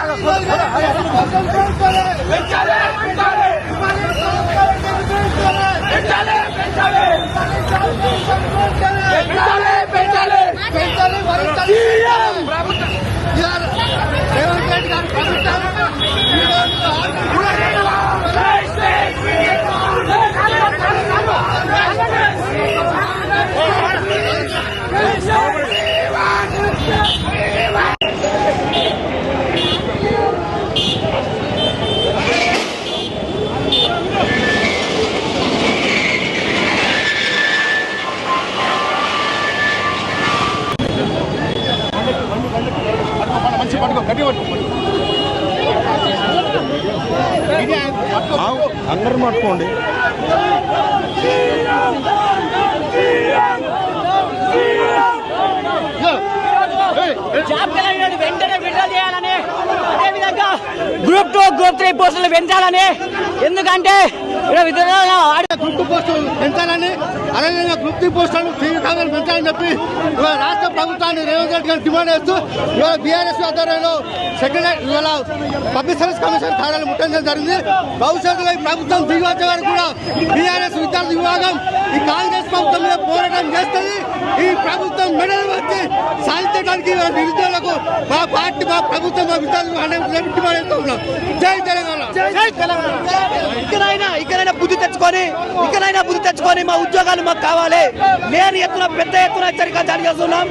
రేవంత్ రెడ్డి గారి ప్రభుత్వం అందరు పట్టుకోండి. గ్రూప్ త్రీ పోస్టులు పెంచాలని. ఎందుకంటే ఇక్కడ గ్రూప్ పోస్టులు పెంచాలని అదేవిధంగా గ్రూప్ త్రీ పోస్టులను తీవ్రంగా పెంచాలని చెప్పి రాష్ట్ర ప్రభుత్వాన్ని రేవంత్ రెడ్డి గారు డిమాండ్ చేస్తూ ఇవాళ బీఆర్ఎస్ ఆధ్వర్యంలో సెక్రటరీ ఇవాళ పబ్లిక్ సర్వీస్ కమిషన్ కార్యాలయం ముట్టడించడం జరిగింది. భవిష్యత్తులో ఈ ప్రభుత్వం దిగి వచ్చే వరకు కూడా బీఆర్ఎస్ విద్యార్థి విభాగం ఈ కాంగ్రెస్ ప్రభుత్వం మీద పోరాటం చేస్తుంది. ఈ ప్రభుత్వం మెడల్ సాధించడానికి ఇవాళ నిరుద్యోగులకు మా పార్టీ మా ప్రభుత్వం మా విధానం విభాగం డిమాండ్ ఉన్నాం. జై తెలంగాణ. ఇక్కడైనా ఇకనైనా బుద్ధి తెచ్చుకొని ఇక్కడైనా బుద్ధి తెచ్చుకొని మా ఉద్యోగాలు మాకు కావాలి. నేను ఎత్తున పెద్ద ఎత్తున హెచ్చరిక జారీ చేస్తున్నాం.